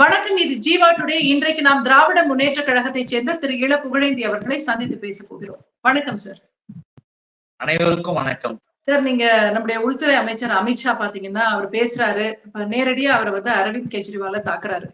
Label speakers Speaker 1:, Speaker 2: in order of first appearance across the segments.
Speaker 1: வணக்கம் இது ஜீவா டுடே. இன்றைக்கு நாம் திராவிட முன்னேற்ற கழகத்தைச் சேர்ந்த திரு இள புகழேந்தி அவர்களை சந்தித்து பேச போகிறோம். வணக்கம் சார்
Speaker 2: அனைவருக்கும் வணக்கம்.
Speaker 1: சார் நீங்க நம்முடைய உள்துறை அமைச்சர் அமித்ஷா பாத்தீங்கன்னா அவர் பேசுறாரு. இப்ப நேரடியா அவர் வந்து அரவிந்த் கெஜ்ரிவால தாக்குறாரு.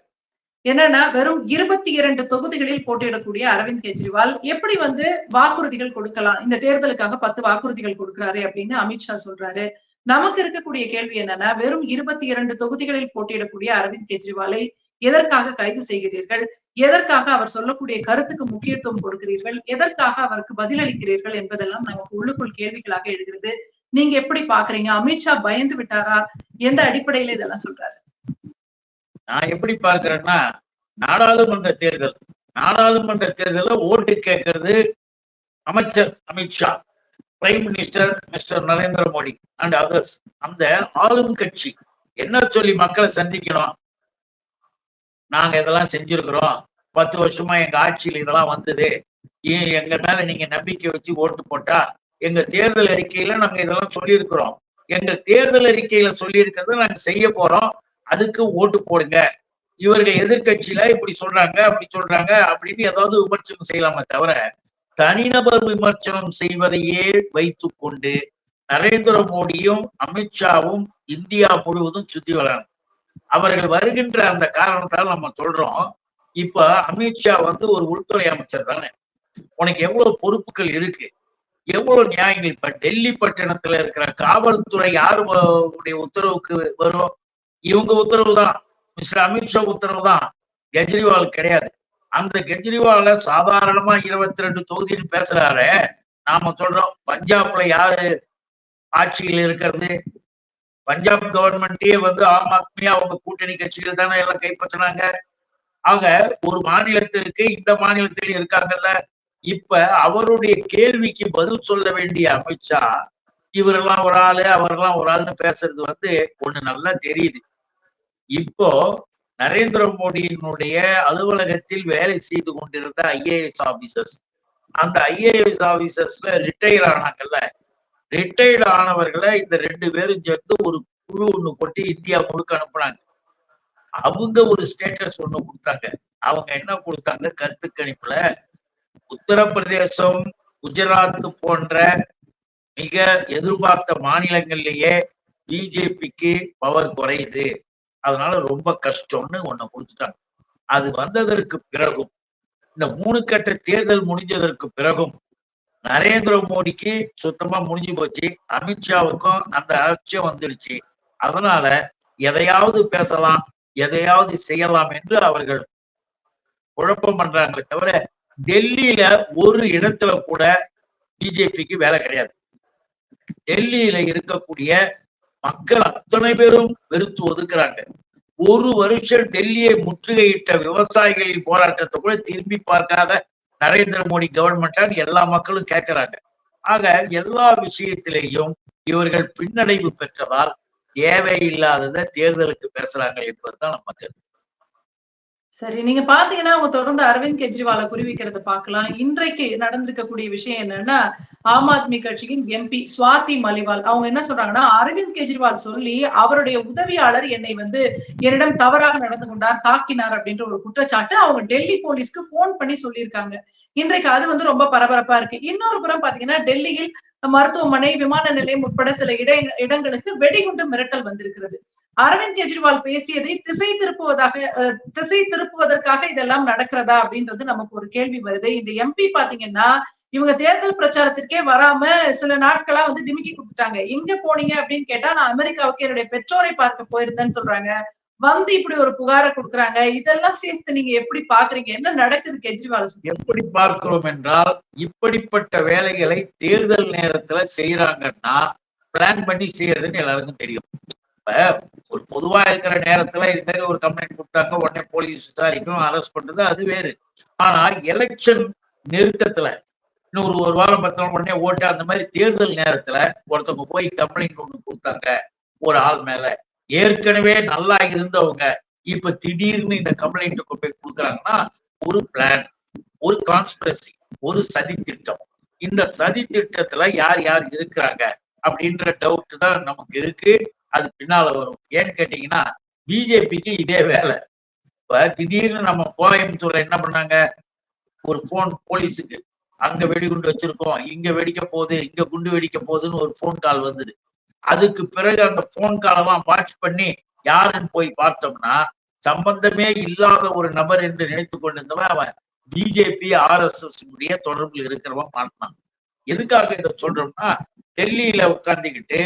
Speaker 1: என்னன்னா வெறும் இருபத்தி இரண்டு தொகுதிகளில் போட்டியிடக்கூடிய அரவிந்த் கெஜ்ரிவால் எப்படி வந்து வாக்குறுதிகள் கொடுக்கலாம்? இந்த தேர்தலுக்காக பத்து வாக்குறுதிகள் கொடுக்கிறாரு அப்படின்னு அமித்ஷா சொல்றாரு. நமக்கு இருக்கக்கூடிய கேள்வி என்னன்னா வெறும் இருபத்தி இரண்டு தொகுதிகளில் போட்டியிடக்கூடிய அரவிந்த் கெஜ்ரிவாலை எதற்காக கைது செய்கிறீர்கள்? எதற்காக அவர் சொல்லக்கூடிய கருத்துக்கு முக்கியத்துவம் கொடுக்கிறீர்கள்? எதற்காக அவருக்கு பதிலளிக்கிறீர்கள் என்பதெல்லாம் நமக்கு உள்ளுக்குள் கேள்விகளாக எழுகிறது. நீங்க எப்படி பாக்குறீங்க? அமித்ஷா பயந்து விட்டாரா? எந்த அடிப்படையில இதெல்லாம் சொல்றாரு?
Speaker 2: நான் எப்படி பார்க்கிறேன்னா நாடாளுமன்ற தேர்தல். நாடாளுமன்ற தேர்தல ஓட்டு கேட்கறது அமைச்சர் Amit Shah prime minister mister Narendra Modi and others அந்த ஆளும் கட்சி. என்ன சொல்லி மக்களை சந்திக்கணும்? நாங்க இதெல்லாம் செஞ்சிருக்கிறோம். பத்து வருஷமா எங்க ஆட்சியில் இதெல்லாம் வந்தது. ஏன் எங்க மேல நீங்க நம்பிக்கை வச்சு ஓட்டு போட்டா எங்க தேர்தல் அறிக்கையில நாங்க இதெல்லாம் சொல்லியிருக்கிறோம். எங்க தேர்தல் அறிக்கையில சொல்லியிருக்கிறத நாங்க செய்ய போறோம். அதுக்கு ஓட்டு போடுங்க. இவர்கள் எதிர்கட்சியில இப்படி சொல்றாங்க அப்படி சொல்றாங்க அப்படின்னு ஏதாவது விமர்சனம் செய்யலாமே தவிர தனிநபர் விமர்சனம் செய்வதையே வைத்து கொண்டு நரேந்திர மோடியும் அமித்ஷாவும் இந்தியா முழுவதும் சுத்தி வளரணும். அவர்கள் வருகின்ற அந்த காரணத்தால் நம்ம சொல்றோம். இப்ப அமித்ஷா வந்து ஒரு உள்துறை அமைச்சர் தானே. உனக்கு எவ்வளவு பொறுப்புகள் இருக்கு? எவ்வளவு நியாயங்கள்? இப்ப டெல்லி பட்டணத்துல இருக்கிற காவல்துறை யாரு உடைய உத்தரவுக்கு வரும்? இவங்க உத்தரவு தான். மிஸ்டர் அமித்ஷா உத்தரவு தான். கெஜ்ரிவால் கிடையாது. அந்த கெஜ்ரிவால சாதாரணமா இருபத்தி ரெண்டு தொகுதின்னு பேசுறாரு. நாம சொல்றோம் பஞ்சாப்ல யாரு ஆட்சியில் இருக்கிறது? பஞ்சாப் கவர்மெண்டே வந்து ஆம் ஆத்மி அவங்க கூட்டணி கட்சிகள் தானே எல்லாம் கைப்பற்றினாங்க. ஆக ஒரு மாநிலத்திற்கு இந்த மாநிலத்தில் இருக்காங்கல்ல. இப்ப அவருடைய கேள்விக்கு பதில் சொல்ல வேண்டிய அமித்ஷா இவரெல்லாம் ஒரு ஆளு அவரெல்லாம் ஒரு ஆளுன்னு பேசுறது வந்து ஒண்ணு நல்லா தெரியுது. இப்போ நரேந்திர மோடியினுடைய அலுவலகத்தில் வேலை செய்து கொண்டிருந்த ஐஏஎஸ் ஆபீசர்ஸ் அந்த ஐஏஎஸ் ஆபீசர்ஸ்ல ரிட்டையர் ஆனாங்கல்ல. ரிட்டையர்ட் ஆனவர்களை இந்த ரெண்டு பேரும் சேர்ந்து ஒரு குழு ஒண்ணு கொட்டி இந்தியா முழுக்க அனுப்புனாங்க. அவங்க ஒரு ஸ்டேட்டஸ் ஒண்ணு கொடுத்தாங்க. அவங்க என்ன கொடுத்தாங்க? கருத்து கணிப்புல உத்தரப்பிரதேசம் குஜராத் போன்ற மிக எதிர்பார்த்த மாநிலங்கள்லயே பிஜேபிக்கு பவர் குறையுது. அதனால ரொம்ப கஷ்டம்னு ஒண்ணு கொடுத்துட்டாங்க. அது வந்ததற்கு பிறகும் இந்த மூணு கட்ட தேர்தல் முடிஞ்சதற்கு பிறகும் நரேந்திர மோடிக்கு சுத்தமா முடிஞ்சு போச்சு. அமித்ஷாவுக்கும் அந்த அலட்சியம் வந்துடுச்சு. அதனால எதையாவது பேசலாம் எதையாவது செய்யலாம் என்று அவர்கள் குழப்பம் பண்றாங்களே தவிர டெல்லியில ஒரு இடத்துல கூட பிஜேபிக்கு வேலை கிடையாது. டெல்லியில இருக்கக்கூடிய மக்கள் அத்தனை பேரும் வெறுத்து ஒதுக்குறாங்க. ஒரு வருஷம் டெல்லியை முற்றுகையிட்ட விவசாயிகளின் போராட்டத்தை கூட திரும்பி பார்க்காத நரேந்திர மோடி கவர்மெண்ட் எல்லா மக்களும் கேட்கிறாங்க ஆக எல்லா விஷயத்திலேயும் இவர்கள் பின்னடைவு பெற்றதால் தேவையில்லாததை தேர்தலுக்கு பேசுறாங்க என்பதுதான் நம்ம கருத்து.
Speaker 1: சரி நீங்க பாத்தீங்கன்னா அவங்க தொடர்ந்து அரவிந்த் கெஜ்ரிவாலை குறிவிக்கிறத பாக்கலாம் இன்றைக்கு நடந்திருக்கக்கூடிய விஷயம் என்னன்னா ஆம் ஆத்மி கட்சியின் எம்பி சுவாதி மலிவால். அவங்க என்ன சொல்றாங்கன்னா அரவிந்த் கெஜ்ரிவால் சொல்லி அவருடைய உதவியாளர் என்னை வந்து என்னிடம் தவறாக நடந்து கொண்டார் தாக்கினார் அப்படின்ற ஒரு குற்றச்சாட்டு அவங்க டெல்லி போலீஸ்க்கு போன் பண்ணி சொல்லியிருக்காங்க. இன்றைக்கு அது வந்து ரொம்ப பரபரப்பா இருக்கு. இன்னொரு புறம் பாத்தீங்கன்னா டெல்லியில் மருத்துவமனை விமான நிலையம் உட்பட சில இட இடங்களுக்கு வெடிகுண்டு மிரட்டல் வந்திருக்கிறது. அரவிந்த் கெஜ்ரிவால் பேசியதை திசை திருப்புவதாக திசை திருப்புவதற்காக இதெல்லாம் நடக்கிறதா அப்படின்றது நமக்கு ஒரு கேள்வி வருது. இந்த எம்பி பாத்தீங்கன்னா இவங்க தேர்தல் பிரச்சாரத்திற்கே வராம சில நாட்களா வந்து டிமிக்கி கொடுத்துட்டாங்க எங்க போனீங்க அப்படின்னு கேட்டா நான் அமெரிக்காவுக்கு என்னுடைய பெற்றோரை பார்க்க போயிருந்தேன்னு சொல்றாங்க. வந்து இப்படி ஒரு புகாரை கொடுக்குறாங்க. இதெல்லாம் சேர்த்து நீங்க எப்படி பாக்குறீங்க? என்ன நடக்குது கெஜ்ரிவால்
Speaker 2: எப்படி பார்க்கிறோம் என்றால் இப்படிப்பட்ட வேலைகளை தேர்தல் நேரத்துல செய்யறாங்கன்னா பிளான் பண்ணி செய்யறதுன்னு எல்லாருக்கும் தெரியும். ஒரு பொதுவா இருக்கிற நேரத்துல இது மாதிரி ஒரு கம்ப்ளைண்ட் கொடுத்தாங்க உடனே போலீஸ் விசாரிக்கும் அரெஸ்ட் பண்றது அது வேறு. ஆனா எலெக்ஷன் நெருக்கத்துல இன்னொரு ஒரு வாரம் பத்து நாள் உடனே ஓட்டு அந்த மாதிரி தேர்தல் நேரத்துல ஒருத்தவங்க போய் கம்ப்ளைண்ட் ஒண்ணு கொடுத்தாங்க ஒரு ஆள் மேல. ஏற்கனவே நல்லா இருந்தவங்க இப்ப திடீர்னு இந்த கம்ப்ளைண்ட் கொண்டு போய் கொடுக்குறாங்கன்னா ஒரு பிளான் ஒரு கான்ஸ்பிரசி ஒரு சதி திட்டம். இந்த சதி திட்டத்துல யார் யார் இருக்கிறாங்க அப்படின்ற டவுட் தான் நமக்கு இருக்கு. அது பின்னால வரும். ஏன்னு கேட்டீங்கன்னா பிஜேபிக்கு இதே வேலை. இப்ப திடீர்னு நம்ம கோயம்புத்தூர்ல என்ன பண்ணாங்க? ஒரு போன் போலீஸுக்கு. அங்க வெடிகுண்டு வச்சிருக்கோம். இங்க வெடிக்க போகுது இங்க குண்டு வெடிக்க போகுதுன்னு ஒரு போன் கால் வந்தது. அதுக்கு பிறகு அந்த போன் காலெல்லாம் வாட்ச் பண்ணி யாருன்னு போய் பார்த்தோம்னா சம்பந்தமே இல்லாத ஒரு நபர் என்று நினைத்து கொண்டிருந்தவன் அவன் பிஜேபி ஆர்எஸ்எஸ் உடைய தொடர்பில் இருக்கிறவன் மாட்டினான். எதுக்காக இதை சொல்றோம்னா டெல்லியில உட்கார்ந்துக்கிட்டு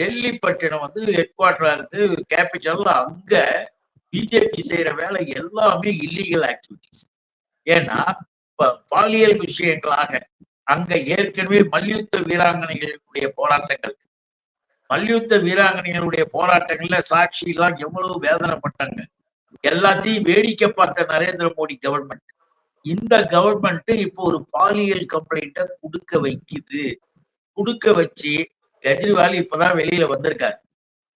Speaker 2: டெல்லி பட்டினம் வந்து ஹெட் குவார்டரா இருந்து கேபிட்டல் அங்க பிஜேபி செய்யற வேலை எல்லாமே இல்லீகல் ஆக்டிவிட்டிஸ் ஏன்னா பாலியல் விஷயங்களாக அங்க ஏற்கனவே மல்யுத்த வீராங்கனைகளுடைய போராட்டங்கள். மல்யுத்த வீராங்கனைகளுடைய போராட்டங்கள்ல சாட்சி எல்லாம் எவ்வளவு வேதனைப்பட்டாங்க. எல்லாத்தையும் வேடிக்கை பார்த்த நரேந்திர மோடி கவர்மெண்ட் இந்த கவர்மெண்ட் இப்போ ஒரு பாலியல் கம்ப்ளைண்ட்டை கொடுக்க வைக்குது. கொடுக்க வச்சு கெஜ்ரிவால் இப்பதான் வெளியில வந்திருக்காரு.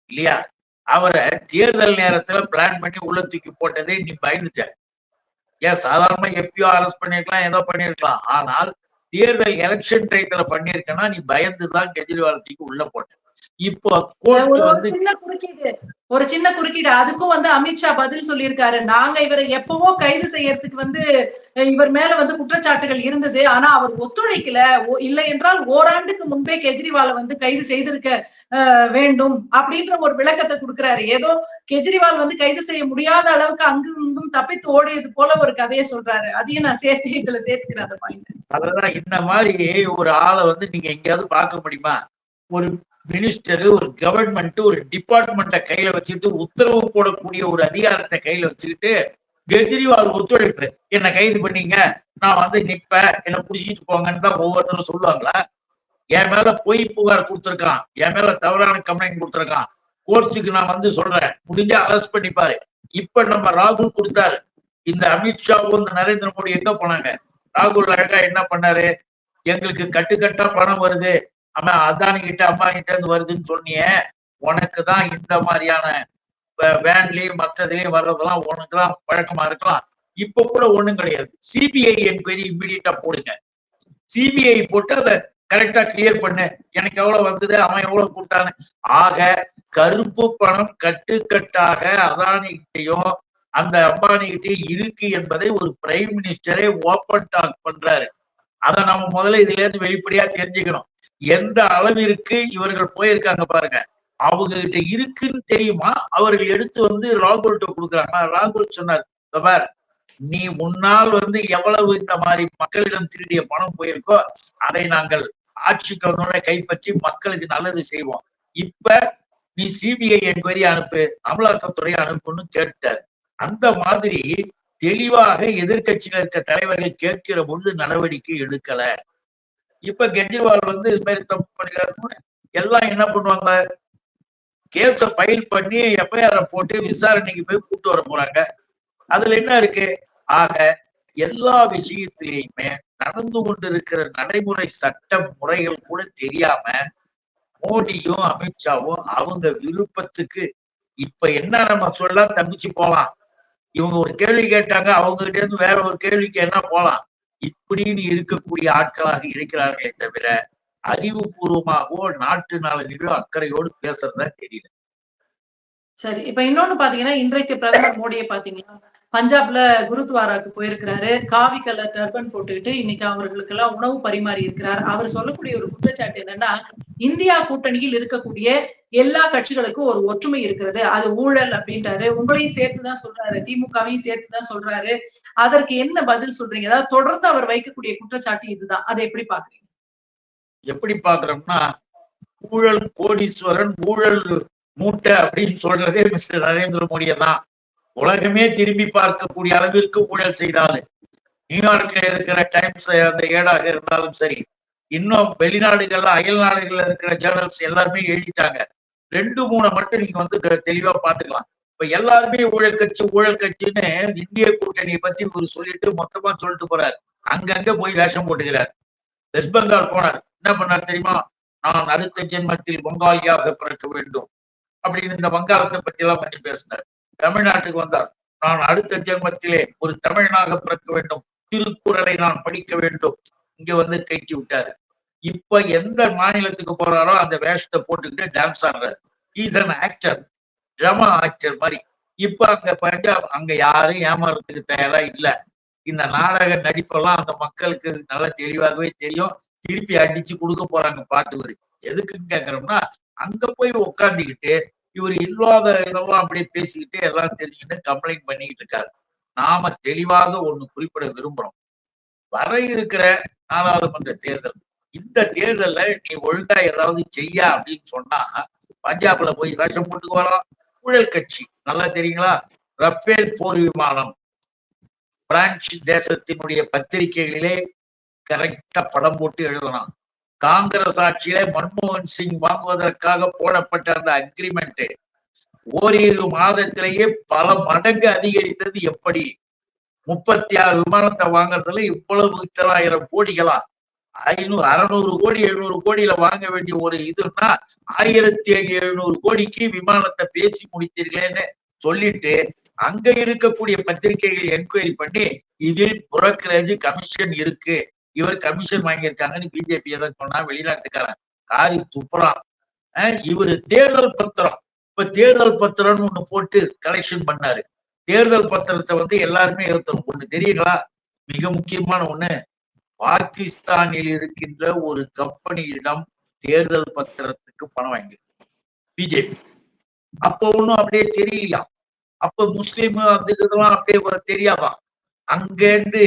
Speaker 2: இல்லையா? அவரை தேர்தல் நேரத்துல பிளான் பண்ணி உள்ள தூக்கி போட்டதே நீ பயந்துச்ச ஏன்? சாதாரணமா எப்பயோ அரெஸ்ட் பண்ணிருக்கலாம் ஏதோ பண்ணிருக்கலாம். ஆனால் தேர்தல் எலெக்ஷன் டைத்துல பண்ணிருக்கனா நீ பயந்துதான் கெஜ்ரிவால் தூக்கி உள்ள போட்ட. இப்போ
Speaker 1: ஒரு சின்ன குறுக்கீடு ஒரு சின்ன குறுக்கீடு. அதுக்கும் வந்து அமித்ஷா பதில் சொல்லியிருக்காரு. நாங்க இவரை எப்பவோ கைது செய்யறதுக்கு வந்து இவர் மேல வந்து குற்றச்சாட்டுகள் இருந்தது. ஆனா அவர் ஒத்துழைக்கல. இல்லை என்றால் ஓராண்டுக்கு முன்பே கெஜ்ரிவாலை வந்து கைது செய்திருக்க வேண்டும் அப்படின்ற ஒரு விளக்கத்தை கொடுக்கிறாரு. ஏதோ கெஜ்ரிவால் வந்து கைது செய்ய முடியாத அளவுக்கு அங்கும் இங்கும் தப்பித்து ஓடியது போல ஒரு கதையை சொல்றாரு. அதையும் நான் சேர்த்து இதுல சேர்த்துக்கிறேன் அந்த பாயிண்ட்
Speaker 2: அதெல்லாம் இந்த மாதிரி ஒரு ஆளை வந்து நீங்க எங்கேயாவது பார்க்க முடியுமா? ஒரு மினிஸ்டர் ஒரு கவர்மெண்ட் ஒரு டிபார்ட்மெண்ட்டை கையில வச்சுக்கிட்டு உத்தரவு போடக்கூடிய ஒரு அதிகாரத்தை கையில வச்சுக்கிட்டு கெஜ்ரிவால் ஒத்துழைப்பு. என்னை கைது பண்ணீங்க நான் வந்து நிப்பேன் என்னை புடிச்சிட்டு போங்கன்னு தான் ஒவ்வொருத்தரும் சொல்லுவாங்களா? என் மேல பொய் புகார் கொடுத்துருக்கான் என் மேல தவறான கம்ப்ளைண்ட் கொடுத்துருக்கான். கோர்ட்டுக்கு நான் வந்து சொல்றேன் முடிஞ்சா அரெஸ்ட் பண்ணிப்பாரு. இப்ப நம்ம ராகுல் கொடுத்தாரு. இந்த அமித்ஷாவும் இந்த நரேந்திர மோடி எங்க போனாங்க? ராகுல் அழகா என்ன பண்ணாரு? எங்களுக்கு கட்டுக்கட்டா பணம் வருது. ஆனா அதானி கிட்ட அம்மா கிட்ட இருந்து வருதுன்னு சொன்னியே உனக்கு தான் இந்த மாதிரியான வேன்லயும் மற்றதுலயும் வர்றதெல்லாம் உனக்கு தான் பழக்கமா இருக்கலாம். இப்ப கூட ஒண்ணும் கிடையாது. சிபிஐ என்கொயரி இம்மிடியட்டா போடுங்க. சிபிஐ போட்டு அதை கரெக்டா கிளியர் பண்ணு. எனக்கு எவ்வளவு வந்தது அவன் எவ்வளவு கொடுத்தான்னு. ஆக கருப்பு பணம் கட்டுக்கட்டாக அதானிகிட்டையும் அந்த அம்பானிகிட்டையும் இருக்கு என்பதை ஒரு பிரைம் மினிஸ்டரே ஓப்பன் டாக் பண்றாரு. அதை நம்ம முதல்ல இதுல இருந்து வெளிப்படையா தெரிஞ்சுக்கணும். எந்த அளவிற்கு இவர்கள் போயிருக்காங்க பாருங்க. அவங்க கிட்ட இருக்குன்னு தெரியுமா? அவர்கள் எடுத்து வந்து ராகுல்கிட்ட கொடுக்குறாங்க ராகுல் சொன்னார் பார் நீ முன்னால் வந்து எவ்வளவு இந்த மாதிரி மக்களிடம் திருடிய பணம் போயிருக்கோ அதை நாங்கள் ஆட்சிக்கு வந்தோட கைப்பற்றி மக்களுக்கு நல்லது செய்வோம். இப்ப நீ சிபிஐ என்கொயரி அனுப்பு அமலாக்கத்துறை அனுப்புன்னு கேட்டார். அந்த மாதிரி தெளிவாக எதிர்க்கட்சிகள் இருக்க தலைவர்கள் கேட்கிற பொழுது நடவடிக்கை எடுக்கல. இப்ப கெஜ்ரிவால் வந்து இது மாதிரி தப்பு பண்ணிக்கிறாரு எல்லாம் என்ன பண்ணுவாங்க? கேஸ ஃபைல் பண்ணி எஃப்ஐஆர் போட்டு விசாரணைக்கு போய் கூட்டு வர போறாங்க. அதுல என்ன இருக்கு? ஆக எல்லா விஷயத்திலையுமே நடந்து கொண்டிருக்கிற நடைமுறை சட்ட முறைகள் கூட தெரியாம மோடியும் அமித்ஷாவும் அவங்க விருப்பத்துக்கு இப்ப என்ன நம்ம சொல்ல தப்பிச்சு போலாம். இவங்க ஒரு கேள்வி கேட்டாங்க அவங்க கிட்ட இருந்து வேற ஒரு கேள்விக்கு என்ன போலாம்? இப்படின்னு இருக்கக்கூடிய ஆட்களாக இருக்கிறார்களே தவிர அறிவுபூர்வமாகவோ நாட்டு நலனிலோ அக்கறையோடு பேசுறதா தெரியல.
Speaker 1: சரி இப்ப இன்னொன்னு பாத்தீங்கன்னா இன்றைக்கு பிரதமர் மோடியை பாத்தீங்கன்னா பஞ்சாப்ல குருத்வாராக்கு போயிருக்கிறாரு. காவி கலர் டர்பன் போட்டுக்கிட்டு இன்னைக்கு அவர்களுக்கு எல்லாம் உணவு பரிமாறி இருக்கிறார். அவர் சொல்லக்கூடிய ஒரு குற்றச்சாட்டு என்னன்னா இந்தியா கூட்டணியில் இருக்கக்கூடிய எல்லா கட்சிகளுக்கும் ஒரு ஒற்றுமை இருக்கிறது. அது ஊழல் அப்படின்றாரு. உங்களையும் சேர்த்துதான் சொல்றாரு. திமுகவையும் சேர்த்துதான் சொல்றாரு. அதற்கு என்ன பதில் சொல்றீங்க? அதாவது தொடர்ந்து அவர் வைக்கக்கூடிய குற்றச்சாட்டு இதுதான். அதை எப்படி பாக்குறீங்க
Speaker 2: எப்படி பாக்குறோம்னா ஊழல் கோடீஸ்வரன் ஊழல் மூட்டை அப்படின்னு சொல்றதே மிஸ்டர் நரேந்திர மோடியை தான் உலகமே திரும்பி பார்க்கக்கூடிய அளவிற்கு ஊழல் செய்தாலு நியூயார்க்ல இருக்கிற டைம்ஸ் அந்த ஏடாக இருந்தாலும் சரி இன்னும் வெளிநாடுகள்ல அயல் நாடுகள்ல இருக்கிற ஜேர்னல்ஸ் எல்லாருமே எழுதிட்டாங்க. ரெண்டு மூணு மட்டும் நீங்க வந்து தெளிவா பாத்துக்கலாம் இப்ப எல்லாருமே ஊழல் கட்சி ஊழல் கட்சின்னு இந்திய கூட்டணியை பத்தி ஒரு சொல்லிட்டு மொத்தமா சொல்லிட்டு போறாரு. அங்கங்க போய் வேஷம் போட்டுக்கிறார். வெஸ்ட் பெங்கால் போனார். என்ன பண்ணார் தெரியுமா? நான் அடுத்த ஜென்மத்தில் பங்காளியாக பிறக்க வேண்டும். அப்படின்னு இந்த வங்காளத்தை பத்தி எல்லாம் பத்தி பேசினார். தமிழ்நாட்டுக்கு வந்தார். நான் அடுத்த ஜென்மத்திலே ஒரு தமிழனாக பிறக்க வேண்டும். திருக்குறளை நான் படிக்க வேண்டும். இங்க வந்து கைட்டி விட்டாரு. இப்ப எந்த மாநிலத்துக்கு போறாரோ அந்த வேஷத்தை போட்டுக்கிட்டு டான்ஸ் ஆடுறாரு. Is an actor drama actor மாதிரி. இப்ப அங்க பஞ்சாப் அங்க யாரும் ஏமாறதுக்கு தயாரா இல்ல. இந்த நாடக நடிப்பெல்லாம் அந்த மக்களுக்கு நல்லா தெளிவாகவே தெரியும். திருப்பி அடிச்சு கொடுக்க போறாங்க பாட்டு வரி எதுக்குன்னு கேக்குறோம்னா அங்க போய் உட்காந்துக்கிட்டு இவர் இல்லாத இதெல்லாம் அப்படியே பேசிக்கிட்டு எல்லாம் தெரிஞ்சுக்கிட்டு கம்ப்ளைண்ட் பண்ணிக்கிட்டு இருக்காரு. நாம தெளிவாக ஒண்ணு குறிப்பிட விரும்புறோம். வர இருக்கிற நாடாளுமன்ற தேர்தல். இந்த தேர்தல்ல நீ ஒழுங்கா ஏதாவது செய்ய அப்படின்னு சொன்னா பஞ்சாப்ல போய் வேஷம் போட்டுக்கு வரலாம் ஊழல் கட்சி. நல்லா தெரியுங்களா? ரஃபேல் போர் விமானம். பிரான்ச் தேசத்தினுடைய பத்திரிகைகளிலே கரெக்டா படம் போட்டு எழுதலாம் காங்கிரஸ் ஆட்சியில மன்மோகன் சிங் வாங்குவதற்காக போடப்பட்ட அந்த அக்ரிமெண்ட் ஓரிரு மாதத்திலேயே பல மடங்கு அதிகரித்தது எப்படி? முப்பத்தி ஆறு விமானத்தை வாங்குறதுல இவ்வளவு இத்தனாயிரம் கோடிகளா? ஐநூறு அறுநூறு கோடி எழுநூறு கோடியில வாங்க வேண்டிய ஒரு இதுன்னா ஆயிரத்தி எழுநூறு கோடிக்கு விமானத்தை பேசி முடித்தீர்களேன்னு சொல்லிட்டு அங்க இருக்கக்கூடிய பத்திரிகைகள் என்கொயரி பண்ணி இதில் புரோக்கரேஜ் கமிஷன் இருக்கு. இவர் கமிஷன் வாங்கியிருக்காங்கன்னு பிஜேபி எதை சொன்னா வெளிநாட்டுக்காரன் காரி துப்புறான். அஹ் இவரு தேர்தல் பத்திரம். இப்ப தேர்தல் பத்திரம்னு ஒண்ணு போட்டு கலெக்ஷன் பண்ணாரு. தேர்தல் பத்திரத்தை வந்து எல்லாருமே ஏத்தணும் ஒண்ணு தெரியுங்களா? மிக முக்கியமான ஒண்ணு பாகிஸ்தானில் இருக்கின்ற ஒரு கம்பெனியிடம் தேர்தல் பத்திரத்துக்கு பணம் வாங்கி பிஜேபி. அப்போ ஒண்ணும் அப்படியே தெரியலையா? அப்ப முஸ்லீம் அந்த இதெல்லாம் அப்படியே ஒரு தெரியாதா? அங்க இருந்து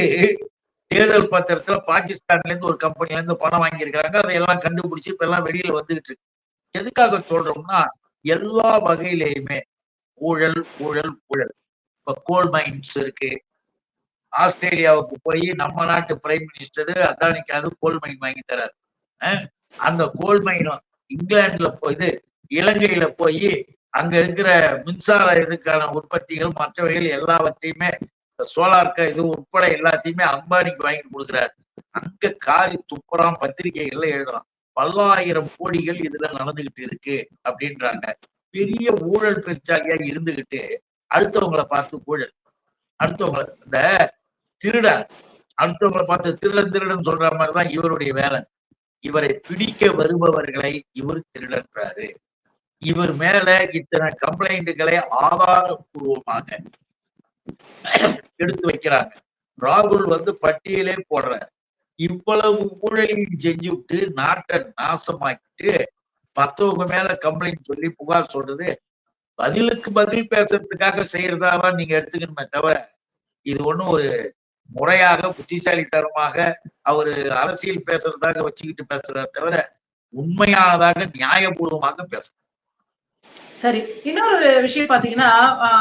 Speaker 2: தேர்தல் பத்திரத்துல பாகிஸ்தான்ல இருந்து ஒரு கம்பெனில இருந்து பணம் வாங்கியிருக்காங்க அதையெல்லாம் கண்டுபிடிச்சு இப்ப எல்லாம் வெளியில வந்துகிட்டு இருக்கு. எதுக்காக சொல்றோம்னா எல்லா வகையிலையுமே ஊழல் ஊழல் ஊழல். இப்ப கோல் மைன்ஸ் இருக்கு. ஆஸ்திரேலியாவுக்கு போய் நம்ம நாட்டு பிரைம் மினிஸ்டர் அதானிக்காவது கோல் மைன் வாங்கி தராரு. அஹ் அந்த கோல் மைன் இங்கிலாந்துல போய் இது இலங்கையில போய் அங்க இருக்கிற மின்சார இதுக்கான உற்பத்திகள் மற்றவைகள் எல்லாவற்றையுமே சோலார் இது உட்பட எல்லாத்தையுமே அம்பானிக்கு வாங்கி கொடுக்குறாரு. அங்க காரி துப்புறான் பத்திரிகைகள்ல எழுதுறான். பல்லாயிரம் கோடிகள் இதுல நடந்துகிட்டு இருக்கு அப்படின்றாங்க. பெரிய ஊழல் பெருச்சாலியா இருந்துகிட்டு அடுத்தவங்களை பார்த்து ஊழல். அடுத்தவங்களை இந்த திருடன் அடுத்தவங்களை பார்த்து திருடன் திருடன் சொல்ற மாதிரிதான் இவருடைய வேலை. இவரை பிடிக்க வருபவர்களை இவர் திருடன்றாரு. இவர் மேல இத்தனை கம்ப்ளைண்ட்டுகளை ஆதாரபூர்வமாக எடுத்து வைக்கிறாங்க. ராகுல் வந்து பட்டியலே போடுறார். இவ்வளவு ஊழலையும் செஞ்சு விட்டு நாட்டை நாசமாக்கிட்டு மத்தவங்க மேல கம்ப்ளைண்ட் சொல்லி புகார் சொல்றது பதிலுக்கு பதில் பேசுறதுக்காக செய்யறதாவா நீங்க எடுத்துக்கணுமே தவிர இது ஒண்ணும் ஒரு முறையாக புத்திசாலித்தனமாக அவரு அரசியல் பேசுறதாக வச்சுக்கிட்டு பேசுறத தவிர உண்மையானதாக நியாயபூர்வமாக பேச
Speaker 1: சரி இன்னொரு விஷயம் பாத்தீங்கன்னா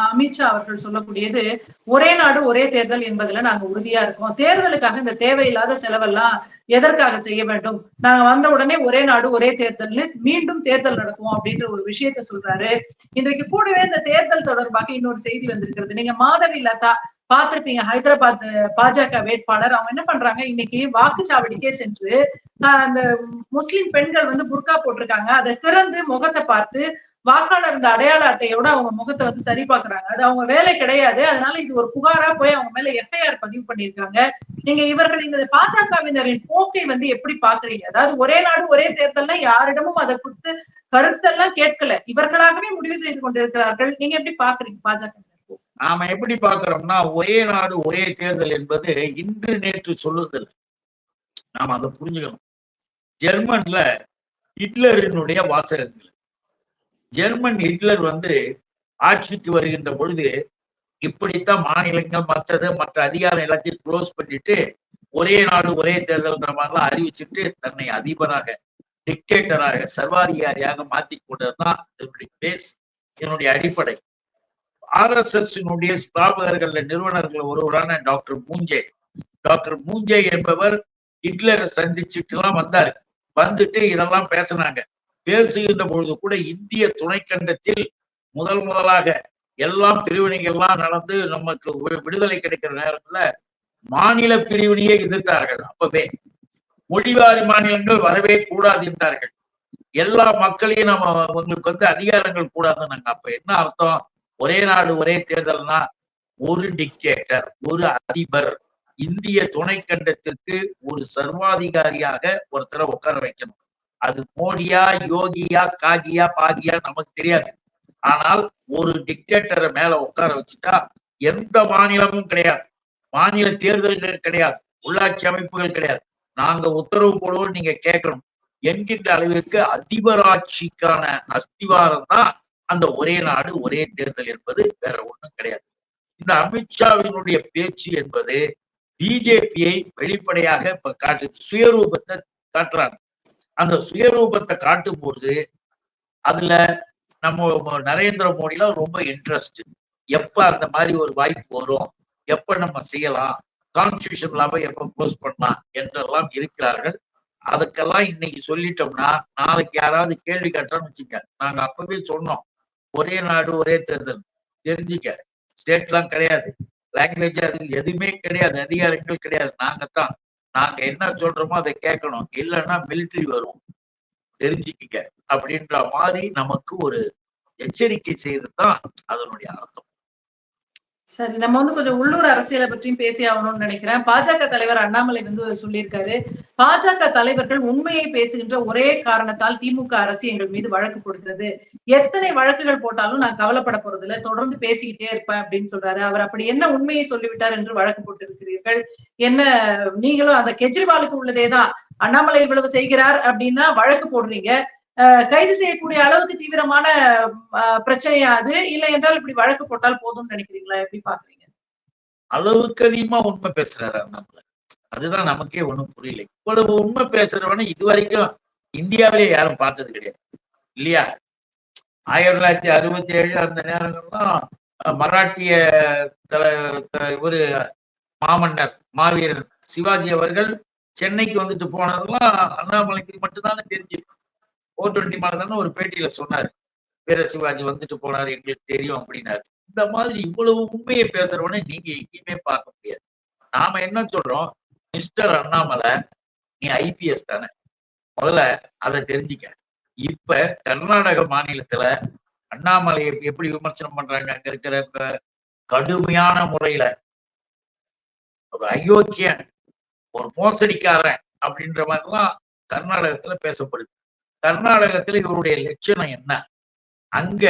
Speaker 1: அமித்ஷா அவர்கள் சொல்லக்கூடியது ஒரே நாடு ஒரே தேர்தல் என்பதுல நாங்க உறுதியா இருக்கோம். தேர்தலுக்காக இந்த தேவையில்லாத செலவெல்லாம் எதற்காக செய்ய வேண்டும்? நாங்க வந்த உடனே ஒரே நாடு ஒரே தேர்தல்னு மீண்டும் தேர்தல் நடக்கும் அப்படின்ற ஒரு விஷயத்த சொல்றாரு. இன்றைக்கு கூடவே இந்த தேர்தல் தொடர்பாக இன்னொரு செய்தி வந்திருக்கிறது. நீங்க மாதவி லதா பார்த்திருப்பீங்க ஹைதராபாத் பாஜக வேட்பாளர். அவங்க என்ன பண்றாங்க? இன்னைக்கு வாக்குச்சாவடிக்கே சென்று ஆஹ், அந்த முஸ்லிம் பெண்கள் வந்து புர்கா போட்டிருக்காங்க. அதை திறந்து முகத்தை பார்த்து வாக்காளர் இந்த அடையாள அட்டையோட அவங்க முகத்தை வந்து சரி பாக்குறாங்க அது அவங்க வேலை கிடையாது. அதனால இது ஒரு புகாரா போய் அவங்க மேல எஃப்ஐஆர் பதிவு பண்ணியிருக்காங்க நீங்க இவர்கள் இந்த பாஜகவினரின் போக்கை வந்து எப்படி பாக்குறீங்க அதாவது ஒரே நாடு ஒரே தேர்தல்ல யாரிடமும் அதை குறித்து கருத்தெல்லாம் கேட்கல. இவர்களாகவே முடிவு செய்து கொண்டிருக்கிறார்கள். நீங்க எப்படி பாக்குறீங்க பாஜக
Speaker 2: நாம எப்படி பாக்குறோம்னா ஒரே நாடு ஒரே தேர்தல் என்பது இன்று நேற்று சொல்லுதல் நாம அதை புரிஞ்சுக்கணும். ஜெர்மன்ல ஹிட்லரினுடைய வாசகங்கள் ஜெர்மன் ஹிட்லர் வந்து ஆட்சிக்கு வருகின்ற பொழுது இப்படித்தான் மாநிலங்கள் மற்றது மற்ற அதிகாரம் எல்லாத்தையும் க்ளோஸ் பண்ணிட்டு ஒரே நாடு ஒரே தேர்தல்ன்ற மாதிரிலாம் அறிவிச்சுட்டு தன்னை அதிபராக டிக்டேட்டராக சர்வாதிகாரியாக மாத்தி கொண்டதுதான் இதனுடைய பேஸ் இதனுடைய அடிப்படை. ஆர்எஸ்எஸ்னுடைய ஸ்தாபகர்கள் நிறுவனர்கள் ஒருவரான டாக்டர் மூஞ்சே. டாக்டர் மூஞ்சே என்பவர் ஹிட்லரை சந்திச்சுட்டு எல்லாம் வந்தார். வந்துட்டு இதெல்லாம் பேசினாங்க. பேசுகின்ற பொழுது கூட இந்திய துணைக்கண்டத்தில் முதல் முதலாக எல்லாம் பிரிவினைகள்லாம் நடந்து நமக்கு விடுதலை கிடைக்கிற நேரத்துல மாநில பிரிவினையை எதிர்த்தார்கள் அப்பவே. மொழிவாரி மாநிலங்கள் வரவே கூடாது என்றார்கள். எல்லா மக்களையும் நம்ம உங்களுக்கு வந்து அதிகாரங்கள் கூடாதுன்னாங்க அப்ப என்ன அர்த்தம்? ஒரே நாடு ஒரே தேர்தல்னா ஒரு டிக்டேட்டர் ஒரு அதிபர். இந்திய துணைக்கண்டத்திற்கு ஒரு சர்வாதிகாரியாக ஒருத்தரை உட்கார வைக்கணும். அது மோடியா யோகியா காகியா பாகியா நமக்கு தெரியாது. ஆனால் ஒரு டிக்டேட்டரை மேல உட்கார வச்சுட்டா எந்த மாநிலமும் கிடையாது. மாநில தேர்தல்கள் கிடையாது. உள்ளாட்சி அமைப்புகள் கிடையாது. நாங்க உத்தரவு போடுவோம் நீங்க கேட்கணும். என்கின்ற அளவிற்கு அதிபராட்சிக்கான அஸ்திவாரம் தான் அந்த ஒரே நாடு ஒரே தேர்தல் என்பது வேற ஒண்ணும் கிடையாது. இந்த அமித்ஷாவினுடைய பேச்சு என்பது பிஜேபியை வெளிப்படையாக இப்ப காட்டு சுயரூபத்தை காட்டுறாங்க. அந்த சுயரூபத்தை காட்டும் பொழுது அதுல நம்ம நரேந்திர மோடிலாம் ரொம்ப இன்ட்ரெஸ்ட் எப்ப அந்த மாதிரி ஒரு வாய்ப்பு வரும்? எப்ப நம்ம செய்யலாம்? கான்ஸ்டியூஷன் இல்லாம எப்ப க்ளோஸ் பண்ணலாம்? என்றெல்லாம் இருக்கிறார்கள். அதுக்கெல்லாம் இன்னைக்கு சொல்லிட்டோம்னா நாளைக்கு யாராவது கேள்வி கேட்டான்னு வச்சுக்க நாங்க அப்பவே சொன்னோம். ஒரே நாடு ஒரே தேர்தல். தெரிஞ்சுக்க. ஸ்டேட்லாம் கிடையாது. லாங்குவேஜ் அது எதுவுமே கிடையாது. அதிகாரங்கள் கிடையாது. நாங்க தான் நாங்க என்ன சொல்றோமோ அதை கேட்கணும். இல்லைன்னா மிலிட்டரி வரும் தெரிஞ்சுக்கிங்க. அப்படின்ற மாதிரி நமக்கு ஒரு எச்சரிக்கை செய்யறதுதான் அதனுடைய அர்த்தம்.
Speaker 1: சரி நம்ம வந்து கொஞ்சம் உள்ளூர் அரசியலை பற்றியும் பேசி ஆகணும்னு நினைக்கிறேன். பாஜக தலைவர் அண்ணாமலை வந்து சொல்லியிருக்காரு பாஜக தலைவர்கள் உண்மையை பேசுகின்ற ஒரே காரணத்தால் திமுக அரசு எங்கள் மீது வழக்கு போடுகிறது. எத்தனை வழக்குகள் போட்டாலும் நான் கவலைப்பட போறதில்ல தொடர்ந்து பேசிக்கிட்டே இருப்பேன் அப்படின்னு சொல்றாரு. அவர் அப்படி என்ன உண்மையை சொல்லிவிட்டார் என்று வழக்கு போட்டிருக்கிறீர்கள்? என்ன நீங்களும் அந்த கெஜ்ரிவாலுக்கு உள்ளதேதான் அண்ணாமலை இவ்வளவு செய்கிறார் அப்படின்னா வழக்கு போடுறீங்க. கைது செய்யக்கூடிய அளவுக்கு தீவிரமான அஹ், பிரச்சனையா அது? இல்லை என்றால் இப்படி வழக்கு போட்டால் போதும்னு நினைக்கிறீங்களா? எப்படி பாக்குறீங்க
Speaker 2: அளவுக்கு அதிகமா உண்மை பேசுறாரு நம்மள. அதுதான் நமக்கே ஒண்ணும் புரியல. இவ்வளவு உண்மை பேசுறவன இது வரைக்கும் இந்தியாவிலே யாரும் பார்த்தது கிடையாது. இல்லையா? ஆயிரத்தி தொள்ளாயிரத்தி அறுபத்தி ஏழு அந்த நேரங்கள்லாம் மராட்டிய தல இவரு மாமன்னர் மாவீரன் சிவாஜி அவர்கள் சென்னைக்கு வந்துட்டு போனதெல்லாம் அண்ணாமலைக்கு மட்டும்தானே தெரிஞ்சது ஓ டுவெண்ட்டி மேல தானே ஒரு பேட்டியில சொன்னாரு. வீர சிவாஜி வந்துட்டு போனாரு எங்களுக்கு தெரியும் அப்படின்னாரு. இந்த மாதிரி இவ்வளவு உண்மையை பேசுறவனே நீங்க எங்கேயுமே பார்க்க முடியாது. நாம என்ன சொல்றோம்? மிஸ்டர் அண்ணாமலை நீ ஐபிஎஸ் தானே. முதல்ல அதை தெரிஞ்சுக்க. இப்ப கர்நாடக மாநிலத்துல அண்ணாமலையை எப்படி விமர்சனம் பண்றாங்க? அங்க இருக்கிற இப்ப கடுமையான முறையில ஒரு அயோக்கியன் ஒரு மோசடிக்காரன் அப்படின்ற மாதிரிலாம் கர்நாடகத்துல பேசப்படுது. கர்நாடகத்துல இவருடைய லட்சணம் என்ன? அங்க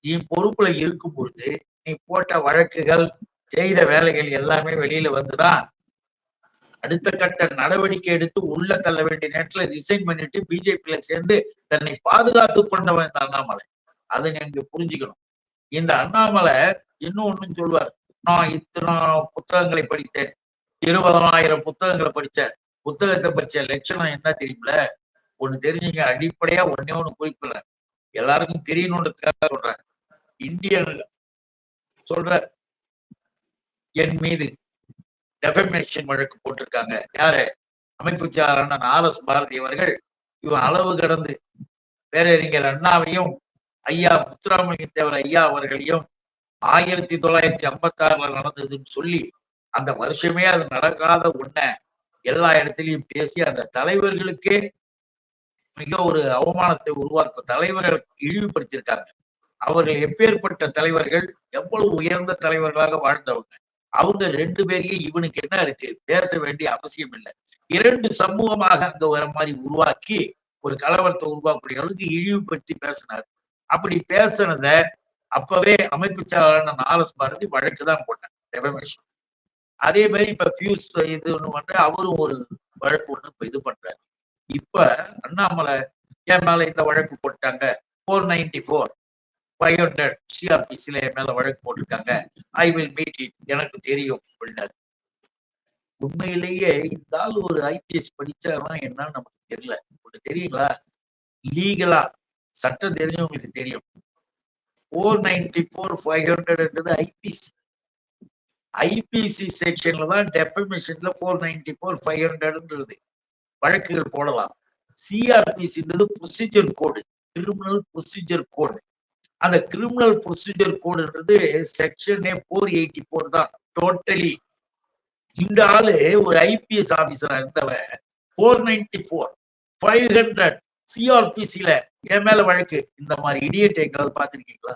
Speaker 2: நீ பொறுப்புல இருக்கும் பொழுது நீ போட்ட வழக்குகள் செய்த வேலைகள் எல்லாமே வெளியில வந்துதான். அடுத்த கட்ட நடவடிக்கை எடுத்து உள்ள தள்ள வேண்டிய நேரத்துல ரிசைன் பண்ணிட்டு பிஜேபியில சேர்ந்து தன்னை பாதுகாத்து கொண்டவன் இந்த அண்ணாமலை. அதை நீங்க புரிஞ்சுக்கணும். இந்த அண்ணாமலை இன்னும் ஒண்ணும் சொல்வார். நான் இத்தனை புத்தகங்களை படித்தேன். இருபதனாயிரம் புத்தகங்களை படிச்சேன் புத்தகத்தை படிச்ச லட்சணம் என்ன தெரியுமில ஒண்ணு தெரிஞ்சுங்க. அடிப்படையா ஒன்னே ஒண்ணு குறிப்பிடல. எல்லாருக்கும் தெரியணுன்றதுக்காக சொல்றேன். இந்தியன் சொல்ற என் மீது டெஃபமேஷன் வழக்கு போட்டிருக்காங்க. யாரு? அமைப்பு செயலாளர் ஆர் எஸ் பாரதி அவர்கள். இவன் அளவு கடந்து பேரறிஞர் அண்ணாவையும் ஐயா முத்துராமலிங்க தேவர் ஐயா அவர்களையும் ஆயிரத்தி தொள்ளாயிரத்தி ஐம்பத்தி ஆறுல நடந்ததுன்னு சொல்லி அந்த வருஷமே அது நடக்காத ஒண்ண எல்லா இடத்துலயும் பேசி அந்த தலைவர்களுக்கே மிக ஒரு அவமானத்தை உருவாக்க தலைவர்கள் இழிவுபடுத்தியிருக்காங்க. அவர்கள் எப்பேற்பட்ட தலைவர்கள் எவ்வளவு உயர்ந்த தலைவர்களாக வாழ்ந்தவங்க? அவங்க ரெண்டு பேரையும் இவனுக்கு என்ன இருக்கு? பேச வேண்டிய அவசியம் இல்லை. இரண்டு சமூகமாக அங்க வர மாதிரி உருவாக்கி ஒரு கலவரத்தை உருவாக்கக்கூடிய அளவுக்கு இழிவுபடுத்தி பேசினார். அப்படி பேசினத அப்பவே அமைப்பு செயலாளர் ஆர் எஸ் பாரதி வழக்கு தான் போட்டாங்க அதே மாதிரி இப்ப பியூஸ் இது ஒண்ணு பண்ற அவரும் ஒரு வழக்கு ஒண்ணு இப்ப இது பண்றாரு. இப்ப அண்ணாமலை என் மேல இந்த வழக்கு போட்டாங்க. Four ninety four five hundred சிஆர்பிசில என் மேல வழக்கு போட்டிருக்காங்க. ஐ வில் மீட் இட் எனக்கு தெரியும் அப்படின்னாரு. உண்மையிலேயே இந்த ஆள் ஒரு ஐபிஎஸ் படிச்சாருன்னா என்னன்னு நமக்கு தெரியல. உங்களுக்கு தெரியுங்களா? லீகலா சட்டம் தெரிஞ்சவங்களுக்கு தெரியும். ஃபோர் நைன்டி ஃபோர் ஃபைவ் ஹண்ட்ரட்ன்றது ஐபிசி ஐபிசி செக்ஷன்ல தான் டெஃபமேஷன்ல ஃபோர் நைன்டி ஃபோர் ஃபைவ் ஹண்ட்ரட்ன்றது வழக்குகள் போடலாம். சிஆர்பிசின்றது procedure code criminal procedure code அந்த கிரிமினல் ப்ரொசீஜர் கோடுன்றது செக்ஷனே ஃபோர் எயிட்டி ஃபோர் தான் டோட்டலி இந்த ஆளு ஒரு ஐபிஎஸ் ஆபீசரா இருந்தவன் four ninety four five hundred சிஆர்பிசியில என் மேல வழக்கு. இந்த மாதிரி இடியட் எங்காவது பார்த்துருக்கீங்களா?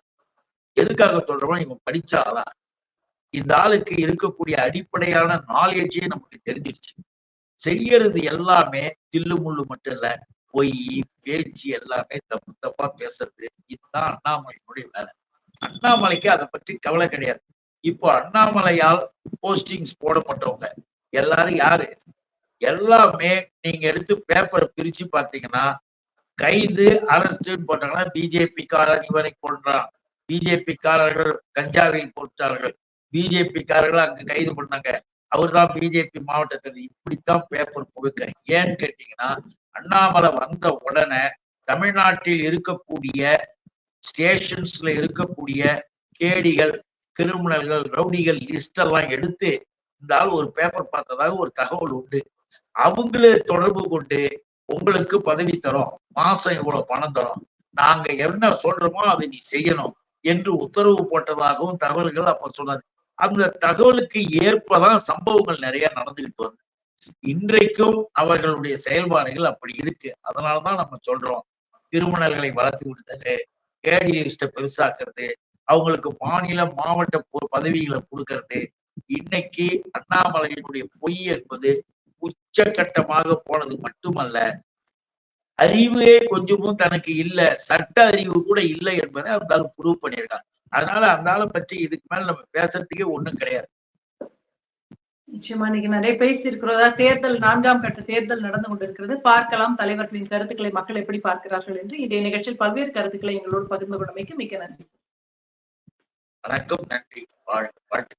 Speaker 2: எதுக்காக சொல்றோம் இவன் படிச்சாலா இந்த ஆளுக்கு இருக்கக்கூடிய அடிப்படையான நாலேஜே நமக்கு தெரிஞ்சிருச்சு. செய்யறது எல்லாமே தில்லு முள்ளு மட்டும் இல்ல. பொய் பேச்சு எல்லாமே தப்பு தப்பா பேசுறது. இதுதான் அண்ணாமலையினுடைய வேலை. அண்ணாமலைக்கு அதை பற்றி கவலை கிடையாது. இப்போ அண்ணாமலையால் போஸ்டிங்ஸ் போடப்பட்டவங்க எல்லாரும் யாரு? எல்லாமே நீங்க எடுத்து பேப்பரை பிரிச்சு பார்த்தீங்கன்னா கைது அரசுன்னு போட்டாங்கன்னா பிஜேபிக்காரர் இவரை கொன்றான். பிஜேபிக்காரர்கள் கஞ்சாவில் போட்டார்கள். பிஜேபிக்காரர்கள் அங்க கைது பண்ணாங்க. அவர்தான் பிஜேபி மாவட்டத்தில் இப்படித்தான் பேப்பர் கொடுக்க ஏன்னு கேட்டீங்கன்னா அண்ணாமலை வந்த உடனே தமிழ்நாட்டில் இருக்கக்கூடிய ஸ்டேஷன்ஸ்ல இருக்கக்கூடிய கேடிகள் கிரிமினல்கள் ரவுடிகள் லிஸ்ட் எல்லாம் எடுத்து இந்த ஆள் ஒரு பேப்பர் பார்த்ததாக ஒரு தகவல் உண்டு. அவங்களே தொடர்பு கொண்டு உங்களுக்கு பதவி தரோம். மாசம் இவ்வளவு பணம் தரோம். நாங்க என்ன சொல்றோமோ அதை நீ செய்யணும் என்று உத்தரவு போட்டதாகவும் தகவல்கள் அப்ப சொன்னது அந்த தகவலுக்கு ஏற்பதான் சம்பவங்கள் நிறைய நடந்துகிட்டு வந்து இன்றைக்கும் அவர்களுடைய செயல்பாடுகள் அப்படி இருக்கு. அதனாலதான் நம்ம சொல்றோம் திருமணங்களை வளர்த்து விடுதல் கேடி பெருசாக்குறது அவங்களுக்கு மாநில மாவட்ட பதவிகளை கொடுக்கறது. இன்னைக்கு அண்ணாமலையினுடைய பொய் என்பது உச்சகட்டமாக போனது மட்டுமல்ல அறிவே கொஞ்சமும் தனக்கு இல்லை சட்ட அறிவு கூட இல்லை என்பதை அந்த ப்ரூவ் பண்ணியிருக்காங்க அதனால ஆளை பற்றி இதுக்கு மேல நம்ம பேசுறதுக்கே ஒண்ணும் கிடையாது.
Speaker 1: நிச்சயமா இன்னைக்கு நிறைய பேசி இருக்கிறதா தேர்தல் நான்காம் கட்ட தேர்தல் நடந்து கொண்டிருக்கிறது. பார்க்கலாம் தலைவர்களின் கருத்துக்களை மக்கள் எப்படி பார்க்கிறார்கள் என்று இன்றைய நிகழ்ச்சியில் பல்வேறு கருத்துக்களை எங்களோடு பகிர்ந்து கொண்டமைக்கு மிக்க நன்றி.
Speaker 2: வணக்கம் நன்றி வாழ் வாழ்த்து